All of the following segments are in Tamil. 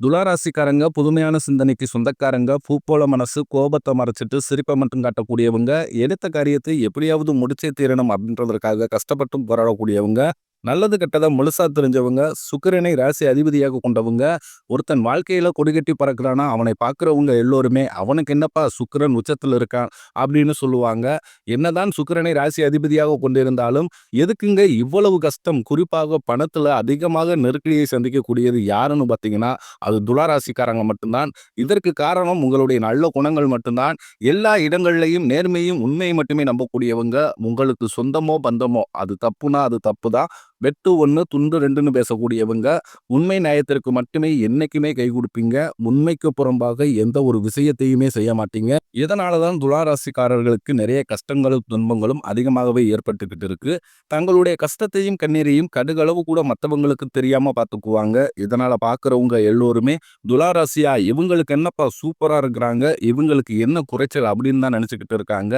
துளாராசிக்காரங்க புதுமையான சிந்தனைக்கு சொந்தக்காரங்க பூப்போல மனசு கோபத்தை மறைச்சிட்டு சிரிப்பை மட்டும் காட்டக்கூடியவங்க எடுத்த காரியத்தை எப்படியாவது முடிச்சே தீரணும் அப்படின்றதற்காக கஷ்டப்பட்டும் போராடக்கூடியவங்க நல்லது கெட்டதை முழுசா தெரிஞ்சவங்க சுக்கரனை ராசி அதிபதியாக கொண்டவங்க ஒருத்தன் வாழ்க்கையில கொடிகட்டி பறக்கிறானா அவனை பார்க்குறவங்க எல்லோருமே அவனுக்கு என்னப்பா சுக்கிரன் உச்சத்தில் இருக்கான் அப்படின்னு சொல்லுவாங்க. என்னதான் சுக்கரனை ராசி அதிபதியாக கொண்டிருந்தாலும் எதுக்குங்க இவ்வளவு கஷ்டம்? குறிப்பாக பணத்துல அதிகமாக நெருக்கடியை சந்திக்கக்கூடியது யாருன்னு பார்த்தீங்கன்னா அது துளாராசிக்காரங்க மட்டும்தான். இதற்கு காரணம் உங்களுடைய நல்ல குணங்கள் மட்டும்தான். எல்லா இடங்கள்லையும் நேர்மையும் உண்மையை மட்டுமே நம்பக்கூடியவங்க உங்களுக்கு சொந்தமோ பந்தமோ அது தப்புனா அது தப்பு தான் வெட்டு ஒன்று துண்டு ரெண்டுன்னு பேசக்கூடியவங்க உண்மை நியாயத்திற்கு மட்டுமே என்னைக்குமே கை கொடுப்பீங்க. உண்மைக்கு புறம்பாக எந்த ஒரு விஷயத்தையுமே செய்ய மாட்டீங்க. இதனால தான் துளாராசிக்காரர்களுக்கு நிறைய கஷ்டங்களும் துன்பங்களும் அதிகமாகவே ஏற்பட்டுக்கிட்டு இருக்கு. தங்களுடைய கஷ்டத்தையும் கண்ணீரையும் கடுகளவு கூட மற்றவங்களுக்கு தெரியாம பார்த்துக்குவாங்க இதனால பார்க்குறவங்க எல்லோருமே துளாராசியா இவங்களுக்கு என்னப்பா சூப்பராக இருக்கிறாங்க இவங்களுக்கு என்ன குறைச்சல் அப்படின்னு தான் நினச்சிக்கிட்டு இருக்காங்க.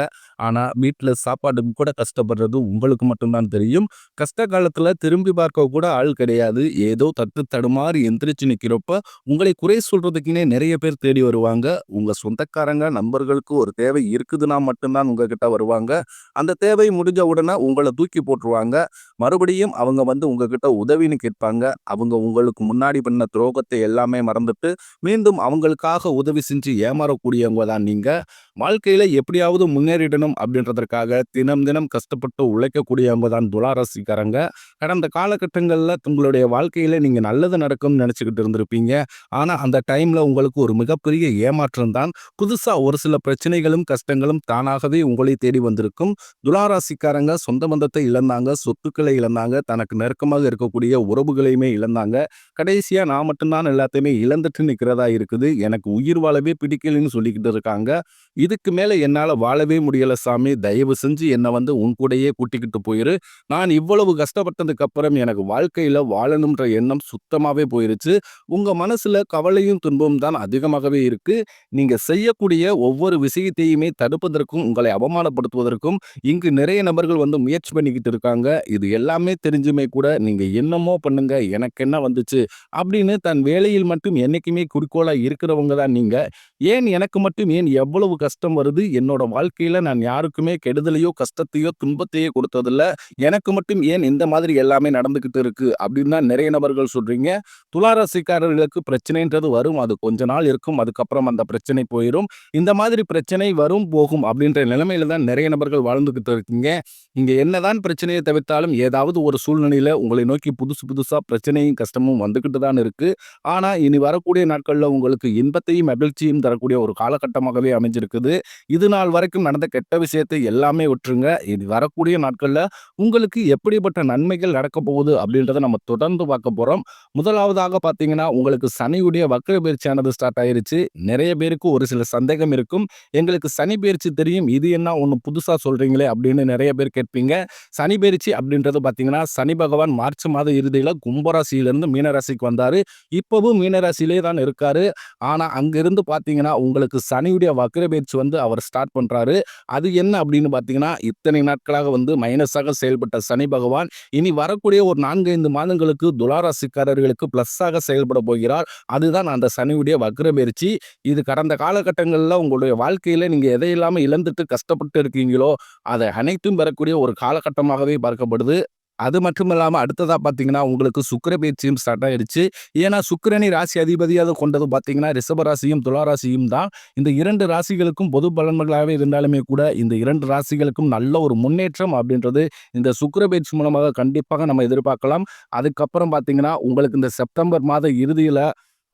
ஆனால் வீட்டில் சாப்பாடு கூட கஷ்டப்படுறது உங்களுக்கு மட்டும்தான் தெரியும். கஷ்ட காலத்தில் திரும்பி பார்க்க கூட ஆள் கிடையாது. ஏதோ தட்டு தடுமாறி எந்திரிச்சு நிற்கிறப்ப உங்களை குறை சொல்றதுக்குன்னே நிறைய பேர் தேடி வருவாங்க. உங்க சொந்தக்காரங்க நண்பர்களுக்கு ஒரு தேவை இருக்குதுன்னா மட்டும்தான் உங்ககிட்ட வருவாங்க. அந்த தேவை முடிஞ்ச உடனே உங்களை தூக்கி போட்டுருவாங்க. மறுபடியும் அவங்க வந்து உங்ககிட்ட உதவின்னு கேட்பாங்க. அவங்க உங்களுக்கு முன்னாடி பண்ண துரோகத்தை எல்லாமே மறந்துட்டு மீண்டும் அவங்களுக்காக உதவி செஞ்சு ஏமாறக்கூடியவங்க தான் நீங்க. வாழ்க்கையில எப்படியாவது முன்னேறிடணும் அப்படின்றதற்காக தினம் தினம் கஷ்டப்பட்டு உழைக்கக்கூடியவங்க தான் துளாராசிக்காரங்க. கடந்த காலகட்டங்களில் உங்களுடைய வாழ்க்கையில் நீங்கள் நல்லது நடக்கும்னு நினச்சிக்கிட்டு இருந்திருப்பீங்க. ஆனால் அந்த டைமில் உங்களுக்கு ஒரு மிகப்பெரிய ஏமாற்றம் தான். புதுசாக ஒரு சில பிரச்சனைகளும் கஷ்டங்களும் தானாகவே உங்களை தேடி வந்திருக்கும். துளாராசிக்காரங்க சொந்த பந்தத்தை இழந்தாங்க சொத்துக்களை இழந்தாங்க தனக்கு நெருக்கமாக இருக்கக்கூடிய உறவுகளையுமே இழந்தாங்க. கடைசியாக நான் மட்டும்தான் எல்லாத்தையுமே இழந்துட்டு நிற்கிறதா இருக்குது. எனக்கு உயிர் வாழவே பிடிக்கலன்னு சொல்லிக்கிட்டு இருக்காங்க. இதுக்கு மேலே என்னால் வாழவே முடியல சாமி. தயவு செஞ்சு என்னை வந்து உன் கூடயே கூட்டிக்கிட்டு போயிரு. நான் இவ்வளவு கஷ்டப்பட்டதுக்கு அப்புறம் எனக்கு வாழ்க்கையில் வாழணுன்ற எண்ணம் சுத்தமாகவே போயிருச்சு. உங்கள் மனசில் கவலையும் துன்பமும் தான் அதிகமாகவே இருக்குது நீங்கள் செய்யக்கூடிய ஒவ்வொரு விஷயத்தையுமே தடுப்பதற்கும் உங்களை அவமானப்படுத்துவதற்கும் இங்கு நிறைய நபர்கள் வந்து முயற்சி பண்ணிக்கிட்டு இருக்காங்க. இது எல்லாமே தெரிஞ்சுமே கூட நீங்கள் என்னமோ பண்ணுங்க எனக்கு என்ன வந்துச்சு அப்படின்னு தன் வேலையில் மட்டும் என்றைக்குமே குறிக்கோளாக இருக்கிறவங்க தான் நீங்கள் ஏன் எனக்கு மட்டும் ஏன் எவ்வளவு கஷ்டம் வருது? என்னோட வாழ்க்கையில் நான் யாருக்குமே கெடுதலையோ கஷ்டத்தையோ துன்பத்தையோ கொடுத்ததில்ல. எனக்கு மட்டும் ஏன் இந்த மாதிரி எல்லாமே நடந்துக்கிட்டு இருக்கு அப்படின்னு தான் நிறைய நபர்கள் சொல்றீங்க. துளாராசிக்காரர்களுக்கு பிரச்சனைன்றது வரும். அது கொஞ்ச நாள் இருக்கும். அதுக்கப்புறம் அந்த பிரச்சனை போயிடும் இந்த மாதிரி பிரச்சனை வரும் போகும் அப்படின்ற நிலைமையில தான் நிறைய நபர்கள் வாழ்ந்துக்கிட்டு இருக்கீங்க. இங்க என்னதான் பிரச்சனையை தவிர்த்தாலும் ஏதாவது ஒரு சூழ்நிலையில உங்களை நோக்கி புதுசு புதுசா பிரச்சனையும் கஷ்டமும் வந்துக்கிட்டு தான் இருக்கு. ஆனா இனி வரக்கூடிய நாட்கள்ல உங்களுக்கு இன்பத்தையும் மகிழ்ச்சியும் தரக்கூடிய ஒரு காலகட்டமாகவே அமைஞ்சிருக்குது. இது நாள் வரைக்கும் நடந்த கெட்ட விஷயத்தை எல்லாமே விட்டுருங்க. இது வரக்கூடிய நாட்கள்ல உங்களுக்கு எப்படிப்பட்ட நன்மைகள் நடக்க போகுது அப்படின்றத நம்ம தொடர்ந்து பார்க்க போறோம். முதலாவதாக பார்த்தீங்கன்னா உங்களுக்கு சனியுடைய வக்ர பயிற்சியானது ஸ்டார்ட் ஆயிருச்சு. நிறைய பேருக்கு ஒரு சில சந்தேகம் இருக்கும். எங்களுக்கு சனி பயிற்சி தெரியும். இது என்ன ஒன்று புதுசாக சொல்றீங்களே அப்படின்னு நிறைய பேர் கேட்பீங்க. சனி பயிற்சி அப்படின்றது பார்த்தீங்கன்னா சனி பகவான் மார்ச் மாத இறுதியில் கும்பராசியிலிருந்து மீனராசிக்கு வந்தார். இப்போவும் மீனராசியிலே தான் இருக்கார். ஆனா அங்கிருந்து பார்த்தீங்கன்னா உங்களுக்கு சனியுடைய வக்ர பயிற்சி வந்து அவர் ஸ்டார்ட் பண்றாரு. அது என்ன அப்படின்னு பார்த்தீங்கன்னா இத்தனை நாட்களாக வந்து மைனஸாக செயல்பட்ட சனி பகவான். இனி வரக்கூடிய ஒரு நான்கு ஐந்து மாதங்களுக்கு துளாராசிக்காரர்களுக்கு பிளஸ்ஸாக செயல்பட போகிறார். அதுதான் அந்த சனியுடைய வக்ரபெயர்ச்சி. இது கடந்த காலகட்டங்களில் உங்களுடைய வாழ்க்கையில் நீங்கள் எதையெல்லாம இழந்துட்டு கஷ்டப்பட்டு இருக்கீங்களோ அதை அனைத்தும் பெறக்கூடிய ஒரு காலகட்டமாகவே பார்க்கப்படுது. அது மட்டும் இல்லாமல் அடுத்ததாக பார்த்தீங்கன்னா, உங்களுக்கு சுக்கர பயிற்சியும் ஸ்டார்ட் ஆயிடுச்சு. ஏன்னா சுக்கரனை ராசி அதிபதியாக கொண்டது பார்த்தீங்கன்னா, ரிஷப ராசியும், துளாராசியும் தான். இந்த இரண்டு ராசிகளுக்கும் பொது பலன்களாகவே இருந்தாலுமே கூட, இந்த இரண்டு ராசிகளுக்கும் நல்ல ஒரு முன்னேற்றம் அப்படின்றது இந்த சுக்கர பயிற்சி மூலமாக கண்டிப்பாக நம்ம எதிர்பார்க்கலாம். அதுக்கப்புறம் பார்த்தீங்கன்னா, உங்களுக்கு இந்த செப்டம்பர் மாத இறுதியில்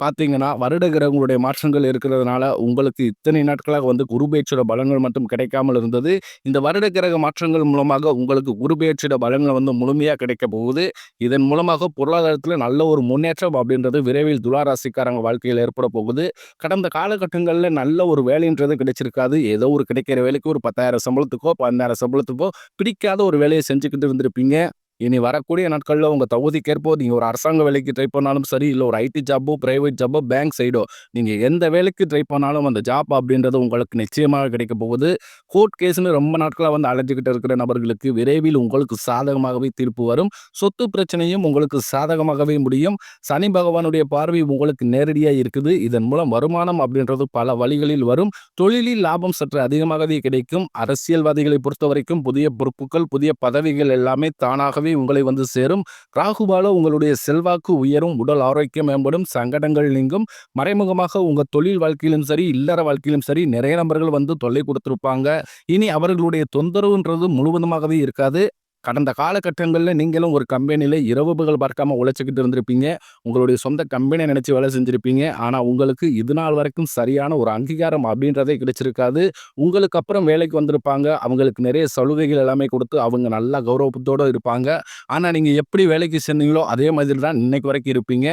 பார்த்தீங்கன்னா, வருட கிரகங்களுடைய மாற்றங்கள் இருக்கிறதுனால, உங்களுக்கு இத்தனை நாட்களாக வந்து குரு பெயர்ச்சியோட மட்டும் கிடைக்காமல் இருந்தது. இந்த வருட கிரக மாற்றங்கள் மூலமாக உங்களுக்கு குரு பெயர்ச்சியோட வந்து முழுமையாக கிடைக்க போகுது. இதன் மூலமாக பொருளாதாரத்தில் நல்ல ஒரு முன்னேற்றம் அப்படின்றது விரைவில் துளாராசிக்காரங்க வாழ்க்கையில் ஏற்பட போகுது. கடந்த காலகட்டங்களில் நல்ல ஒரு வேலைன்றது கிடைச்சிருக்காது. ஏதோ ஒரு கிடைக்கிற வேலைக்கு ஒரு 10,000 சம்பளத்துக்கோ, 12,000 சம்பளத்துக்கோ பிடிக்காத ஒரு வேலையை செஞ்சுக்கிட்டு இருந்திருப்பீங்க. இனி வரக்கூடிய நாட்களில் உங்கள் தகுதிக்கேற்போ நீங்கள் ஒரு அரசாங்க வேலைக்கு ட்ரை பண்ணாலும் சரி, இல்லை ஒரு ஐடி ஜாப்போ, ப்ரைவேட் ஜாப்போ, பேங்க் சைடோ நீங்கள் எந்த வேலைக்கு ட்ரை பண்ணாலும் அந்த ஜாப் அப்படின்றது உங்களுக்கு நிச்சயமாக கிடைக்க போகுது. கோர்ட் கேஸ்னு ரொம்ப நாட்களாக வந்து அலைஞ்சுகிட்டு இருக்கிற நபர்களுக்கு விரைவில் உங்களுக்கு சாதகமாகவே தீர்ப்பு வரும். சொத்து பிரச்சனையும் உங்களுக்கு சாதகமாகவே முடியும். சனி பகவானுடைய பார்வை உங்களுக்கு நேரடியாக இருக்குது. இதன் மூலம் வருமானம் அப்படின்றது பல வழிகளில் வரும். தொழிலில் லாபம் சற்று அதிகமாகவே கிடைக்கும். அரசியல்வாதிகளை பொறுத்தவரைக்கும் புதிய பொறுப்புகள், புதிய பதவிகள் எல்லாமே தானாகவே உங்களை வந்து சேரும். ராகுபால உங்களுடைய செல்வாக்கு உயரும். உடல் ஆரோக்கியம் மேம்படும். சங்கடங்கள் நீங்கும். மறைமுகமாக உங்க தொழில் வாழ்க்கையிலும் சரி, இல்லற வாழ்க்கையிலும் சரி நிறைய நபர்கள் வந்து தொல்லை கொடுத்திருப்பாங்க. இனி அவர்களுடைய தொந்தரவுன்றது முழுவதுமாகவே இருக்காது. கடந்த காலகட்டங்களில் நீங்களும் ஒரு கம்பெனியில் இரவு பகல் பார்க்காம உழைச்சிக்கிட்டு இருந்திருப்பீங்க. உங்களுடைய சொந்த கம்பெனியை நினச்சி வேலை செஞ்சுருப்பீங்க ஆனால் உங்களுக்கு இது நாள் வரைக்கும் சரியான ஒரு அங்கீகாரம் அப்படின்றதே கிடைச்சிருக்காது. உங்களுக்கு அப்புறம் வேலைக்கு வந்திருப்பாங்க. அவங்களுக்கு நிறைய சலுகைகள் எல்லாமே கொடுத்து அவங்க நல்லா கௌரவத்தோடு இருப்பாங்க. ஆனால் நீங்கள் எப்படி வேலைக்கு சென்றீங்களோ அதே மாதிரி தான் இன்னைக்கு வரைக்கும் இருப்பீங்க.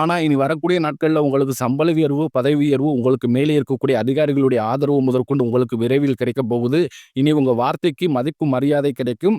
ஆனால் இனி வரக்கூடிய நாட்களில் உங்களுக்கு சம்பள உயர்வு, பதவி உயர்வு, உங்களுக்கு மேலே இருக்கக்கூடிய அதிகாரிகளுடைய ஆதரவு முதற்கொண்டு உங்களுக்கு விரைவில் கிடைக்கப் போகுது. இனி உங்கள் வார்த்தைக்கு மதிப்பு, மரியாதை கிடைக்கும்.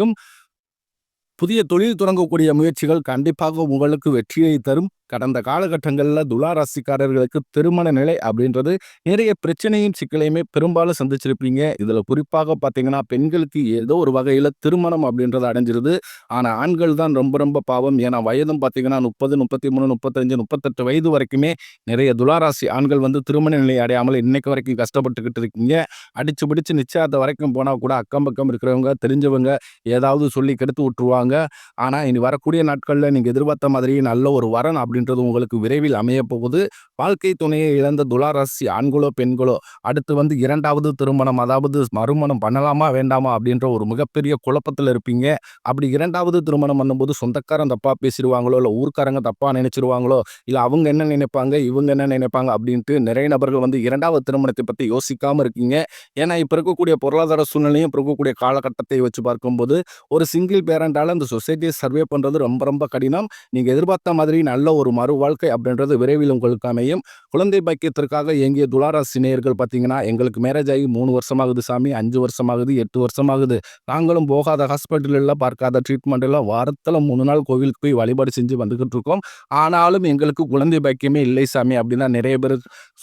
புதிய தொழில் தொடங்கக்கூடிய முயற்சிகள் கண்டிப்பாக உங்களுக்கு வெற்றியை தரும். கடந்த காலகட்டங்களில் துலா ராசிக்காரர்களுக்கு திருமண நிலை அப்படின்றது நிறைய பிரச்சனையும், சிக்கலையுமே பெரும்பாலும் சந்திச்சிருப்பீங்க. இதில் குறிப்பாக பார்த்தீங்கன்னா, பெண்களுக்கு ஏதோ ஒரு வகையில் திருமணம் அப்படின்றது அடைஞ்சிருது. ஆனால் ஆண்கள் தான் ரொம்ப ரொம்ப பாவம். ஏன்னா வயதும் பார்த்தீங்கன்னா 30, 33, 35, 38 வயது வரைக்குமே நிறைய துளாராசி ஆண்கள் வந்து திருமண நிலை அடையாமல் இன்னைக்கு வரைக்கும் கஷ்டப்பட்டுக்கிட்டு இருக்கீங்க. அடிச்சு பிடிச்சு நிச்சயத்தை வரைக்கும் போனால் கூட அக்கம் பக்கம் இருக்கிறவங்க, தெரிஞ்சவங்க ஏதாவது சொல்லி கெடுத்து விட்டுருவாங்க. ஆனால் இனி வரக்கூடிய நாட்களில் நீங்கள் எதிர்பார்த்த மாதிரி நல்ல ஒரு வரன் அப்படின்றது உங்களுக்கு விரைவில் அமையப்போகுது வாழ்க்கை துணையை இழந்த துளாராசி ஆண்களோ, பெண்களோ அடுத்து வந்து இரண்டாவது திருமணம் அதாவது மறுமணம் பண்ணலாமா? வேண்டாமா? அப்படின்ற ஒரு மிகப்பெரிய குழப்பத்தில் இருப்பீங்க. அப்படி இரண்டாவது திருமணம் பண்ணும்போது சொந்தக்காரன் தப்பாக பேசிடுவாங்களோ இல்லை ஊர்க்காரங்க தப்பாக நினைச்சிருவாங்களோ, இல்லை அவங்க என்ன நினைப்பாங்க? இவங்க என்ன நினைப்பாங்க? அப்படின்ட்டு நிறைய நபர்கள் வந்து இரண்டாவது திருமணத்தை பற்றி யோசிக்காமல் இருக்கீங்க. ஏன்னா இப்போ இருக்கக்கூடிய பொருளாதார சூழ்நிலையும், இப்போ இருக்கக்கூடிய காலகட்டத்தை வச்சு பார்க்கும்போது ஒரு சிங்கிள் பேரண்டால் அந்த சொசைட்டியை சர்வே பண்ணுறது ரொம்ப ரொம்ப கடினம். நீங்கள் எதிர்பார்த்த மாதிரி நல்ல ஒரு மறு வாழ்க்கை அப்படின்றது விரைவில் உங்களுக்கு அமையும். குழந்தை பாக்கியத்திற்காக எங்கே துளாராசி நேயர்கள் பார்த்தீங்கன்னா, எங்களுக்கு மேரேஜ் ஆகி மூணு வருஷமாகுது சாமி, அஞ்சு வருஷமாகுது, எட்டு வருஷமாகுது. நாங்களும் போகாத ஹாஸ்பிட்டலில் பார்க்காத ட்ரீட்மெண்ட் இல்ல. வாரத்துல 3 நாள் கோவிலுக்கு போய் வழிபாடு செஞ்சு வந்துக்கிட்டு இருக்கோம். ஆனாலும் எங்களுக்கு குழந்தை பாக்கியமே இல்லை சாமி அப்படின்னா நிறைய பேர்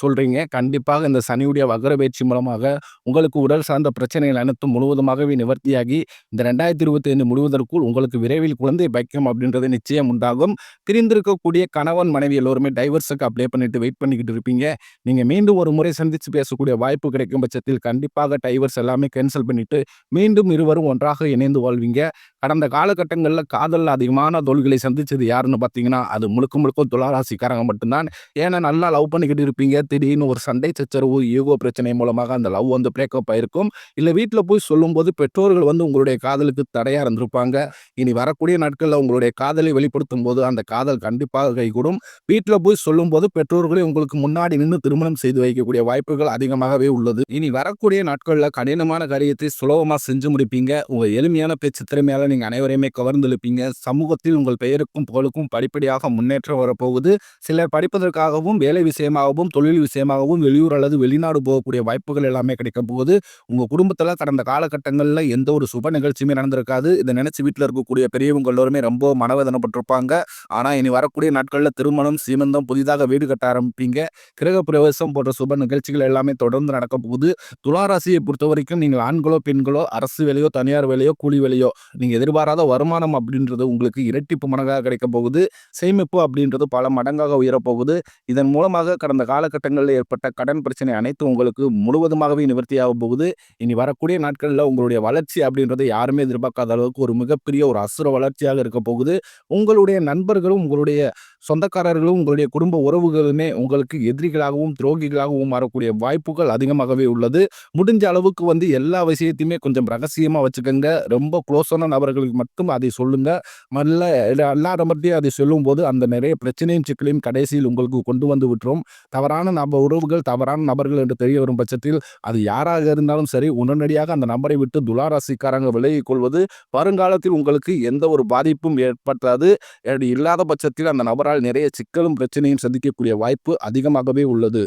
சொல்கிறீங்க கண்டிப்பாக இந்த சனியுடைய வகர பயிற்சி மூலமாக உங்களுக்கு உடல் சார்ந்த பிரச்சனைகள் அனைத்தும் முழுவதுமாகவே நிவர்த்தியாகி இந்த 2025 முடிவதற்குள் உங்களுக்கு விரைவில் குழந்தை பாக்கியம் அப்படின்றது நிச்சயம் உண்டாகும். பிரிந்திருக்கக்கூடிய கணவன், மனைவி எல்லோருமே டைவர்ஸுக்கு அப்ளை பண்ணிட்டு வெயிட் பண்ணிக்கிட்டு இருப்பீங்க. நீங்கள் மீண்டும் ஒரு முறை சந்தித்து பேசக்கூடிய வாய்ப்பு கிடைக்கும் பட்சத்தில் கண்டிப்பாக டைவர்ஸ் எல்லாமே கேன்சல் பண்ணிட்டு மீண்டும் இருவரும் ஒன்றாக இணைந்து வாழ்வீங்க. கடந்த காலகட்டங்களில் காதலில் அதிகமான தோல்விகளை சந்திச்சது யாருன்னு பார்த்தீங்கன்னா, அது முழுக்க முழுக்க துளாராசிக்காரங்க மட்டும்தான் ஏன்னா நல்லா லவ் பண்ணிக்கிட்டு இருப்பீங்க. திடீர்னு ஒரு சண்டை சச்சரவு, ஈகோ பிரச்சனை மூலமாக அந்த லவ் வந்து பிரேக்கப் ஆயிருக்கும். இல்லை வீட்டில் போய் சொல்லும்போது பெற்றோர்கள் வந்து உங்களுடைய காதலுக்கு தடையாக இருந்திருப்பாங்க. இனி வரக்கூடிய நாட்களில் உங்களுடைய காதலை வெளிப்படுத்தும் போது அந்த காதல் கண்டிப்பாக கைகூடும். வீட்டில் போய் சொல்லும்போது பெற்றோர்களே உங்களுக்கு முன்னாடி நின்று திருமணம் செய்து வைக்கக்கூடிய வாய்ப்புகள் அதிகமாகவே உள்ளது. இனி வரக்கூடிய நாட்களில் கடினமான காரியத்தை சுலபமாக செஞ்சு முடிப்பீங்க. உங்கள் எளிமையான பேச்சு திறமையால் நீங்கள் அனைவரையுமே கவர்ந்தெழுப்பீங்க சமூகத்தில் உங்கள் பெயருக்கும், புகழுக்கும் படிப்படியாக முன்னேற்றம் வரப்போகுது. சிலர் படிப்பதற்காகவும், வேலை விஷயமாகவும், தொழில் விஷயமாகவும் வெளியூர் அல்லது வெளிநாடு போகக்கூடிய வாய்ப்புகள் எல்லாமே கிடைக்கப் போகுது. உங்கள் குடும்பத்தில் கடந்த காலகட்டங்களில் எந்த ஒரு சுப நிகழ்ச்சியுமே நடந்திருக்காது. இதை நினைச்சு வீட்டில் இருக்கக்கூடிய பெரியவங்க எல்லோருமே ரொம்ப மனவேதனைப்பட்டிருப்பாங்க. ஆனால் இனி வரக்கூடிய நாட்களில் திருமணம், சீமந்தம், புதிதாக வீடு கட்ட ஆரம்பிப்பீங்க. கிரக பிரவேசம் போன்ற சுப நிகழ்ச்சிகள் எல்லாமே தொடர்ந்து நடக்கப் போகுது. துலா ராசியை பொறுத்தவரைக்கும் நீங்கள் ஆண்களோ, பெண்களோ அரசு வேலையோ, தனியார் வேலையோ, கூலி வேலையோ நீங்கள் எதிர்பாராத வருமானம் அப்படின்றது உங்களுக்கு இரட்டிப்பு மடங்காக கிடைக்கப் போகுது. சேமிப்பு அப்படின்றது பல மடங்காக உயரப் போகுது. இதன் மூலமாக கடந்த காலகட்டங்களில் ஏற்பட்ட கடன் பிரச்சனை அனைத்தும் உங்களுக்கு முழுவதுமாகவே நிவர்த்தியாகப் போகுது. இனி வரக்கூடிய நாட்களில் உங்களுடைய வளர்ச்சி அப்படின்றது யாருமே எதிர்பார்க்காத அளவுக்கு ஒரு மிகப்பெரிய ஒரு அசுர வளர்ச்சியாக இருக்க போகுது. உங்களுடைய நண்பர்களும், உங்களுடைய சொந்தக்காரர்களும் உங்களுடைய குடும்ப உறவுகளுமே உங்களுக்கு எதிரிகளாகவும் துரோகிகளாகவும் மாறக்கூடிய வாய்ப்புகள் அதிகமாகவே உள்ளது. முடிஞ்ச அளவுக்கு வந்து எல்லா விஷயத்தையுமே கொஞ்சம் ரகசியமாக வச்சுக்கோங்க. ரொம்ப க்ளோஸான நபர்களுக்கு மட்டும் அதை சொல்லுங்க. மல்ல எல்லாரும் பற்றியும் அதை சொல்லும்போது அந்த நிறைய பிரச்சனையும் சிக்கலையும் கடைசியில் உங்களுக்கு கொண்டு வந்து விட்டுரும். தவறான நப உறவுகள் தவறான நபர்கள் என்று தெரிய வரும் பட்சத்தில் அது யாராக இருந்தாலும் சரி உடனடியாக அந்த நபரை விட்டு துளாராசிக்காரங்க விலகிக் கொள்வது வருங்காலத்தில் உங்களுக்கு எந்த ஒரு பாதிப்பும் ஏற்பட்டாது இல்லாத பட்சத்தில் அந்த நபர் அவரால் நிறைய சிக்கலும் பிரச்சனையும் சந்திக்கக்கூடிய வாய்ப்பு அதிகமாகவே உள்ளது.